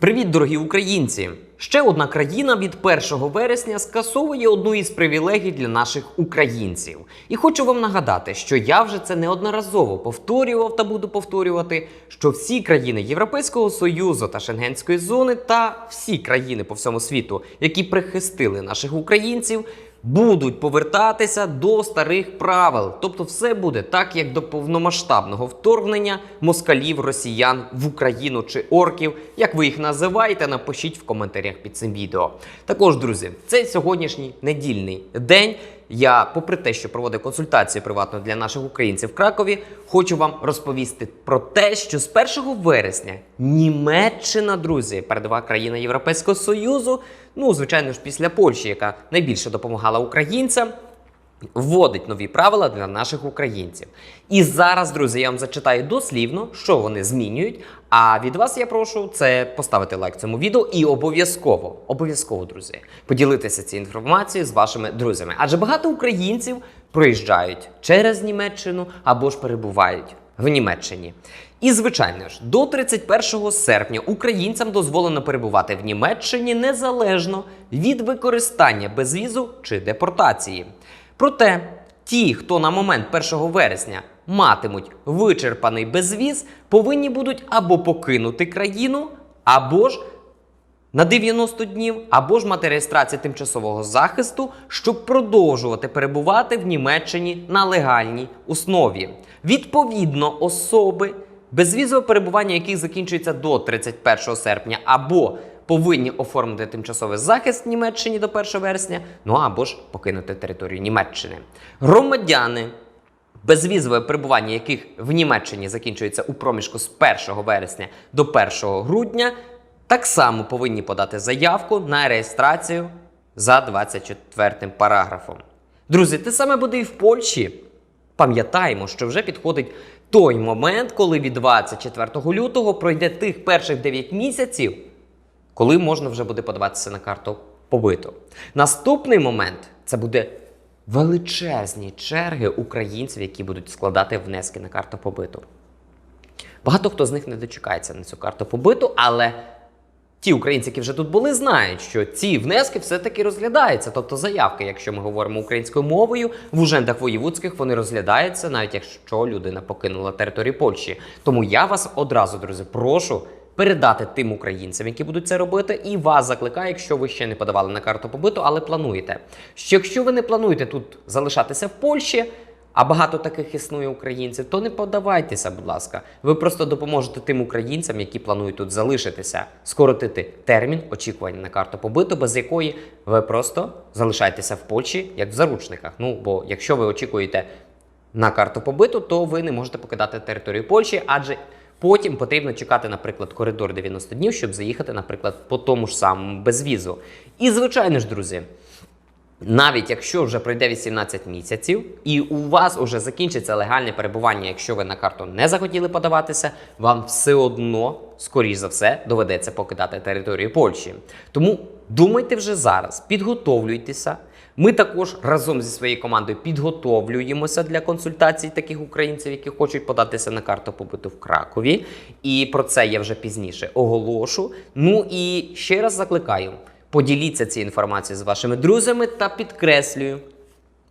Привіт, дорогі українці! Ще одна країна від 1 вересня скасовує одну із привілегій для наших українців. І хочу вам нагадати, що я вже це неодноразово повторював та буду повторювати, що всі країни Європейського Союзу та Шенгенської зони та всі країни по всьому світу, які прихистили наших українців, будуть повертатися до старих правил. Тобто, все буде так, як до повномасштабного вторгнення москалів, росіян в Україну чи орків, як ви їх називаєте, напишіть в коментарях під цим відео. Також, друзі, цей сьогоднішній недільний день. Я, попри те, що проводив консультацію приватно для наших українців в Кракові, хочу вам розповісти про те, що з 1 вересня Німеччина, друзі, передова країна Європейського Союзу, ну звичайно ж, після Польщі, яка найбільше допомагала українцям. Вводить нові правила для наших українців. І зараз, друзі, я вам зачитаю дослівно, що вони змінюють. А від вас я прошу це поставити лайк цьому відео і обов'язково, обов'язково, друзі, поділитися цією інформацією з вашими друзями. Адже багато українців проїжджають через Німеччину або ж перебувають в Німеччині. І, звичайно ж, до 31 серпня українцям дозволено перебувати в Німеччині незалежно від використання безвізу чи депортації. Проте ті, хто на момент 1 вересня матимуть вичерпаний безвіз, повинні будуть або покинути країну, або ж на 90 днів, або ж мати реєстрацію тимчасового захисту, щоб продовжувати перебувати в Німеччині на легальній основі. Відповідно, особи, безвізове перебування яких закінчується до 31 серпня, або повинні оформити тимчасовий захист Німеччині до 1 вересня, ну або ж покинути територію Німеччини. Громадяни безвізове перебування яких в Німеччині закінчується у проміжку з 1 вересня до 1 грудня, так само повинні подати заявку на реєстрацію за 24 параграфом. Друзі, те саме буде і в Польщі. Пам'ятаємо, що вже підходить той момент, коли від 24 лютого пройде тих перших 9 місяців, коли можна вже буде подаватися на карту побиту. Наступний момент це буде величезні черги українців, які будуть складати внески на карту побиту. Багато хто з них не дочекається на цю карту побиту, але ті українці, які вже тут були, знають, що ці внески все-таки розглядаються. Тобто заявки, якщо ми говоримо українською мовою, в ужендах воєвудських вони розглядаються, навіть якщо людина покинула територію Польщі. Тому я вас одразу, друзі, прошу. Передати тим українцям, які будуть це робити, і вас закликаю, якщо ви ще не подавали на карту побиту, але плануєте. Що якщо ви не плануєте тут залишатися в Польщі, а багато таких існує українців, то не подавайтеся, будь ласка. Ви просто допоможете тим українцям, які планують тут залишитися, скоротити термін очікування на карту побиту, без якої ви просто залишаєтеся в Польщі як в заручниках. Ну бо якщо ви очікуєте на карту побиту, то ви не можете покидати територію Польщі, адже потім потрібно чекати, наприклад, коридор 90 днів, щоб заїхати, наприклад, по тому ж самому безвізу. І звичайно ж, друзі. Навіть якщо вже пройде 18 місяців і у вас вже закінчиться легальне перебування, якщо ви на карту не захотіли подаватися, вам все одно, скоріш за все, доведеться покидати територію Польщі. Тому думайте вже зараз, підготовлюйтеся. Ми також разом зі своєю командою підготовлюємося для консультацій таких українців, які хочуть податися на карту побуту в Кракові. І про це я вже пізніше оголошу. Ну і ще раз закликаю. Поділіться цією інформацією з вашими друзями та підкреслюю,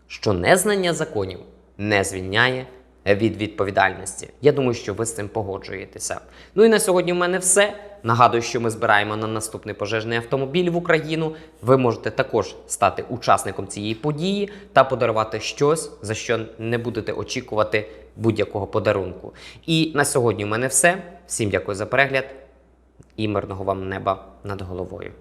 що незнання законів не звільняє від відповідальності. Я думаю, що ви з цим погоджуєтеся. Ну і на сьогодні в мене все. Нагадую, що ми збираємо на наступний пожежний автомобіль в Україну. Ви можете також стати учасником цієї події та подарувати щось, за що не будете очікувати будь-якого подарунку. І на сьогодні в мене все. Всім дякую за перегляд і мирного вам неба над головою.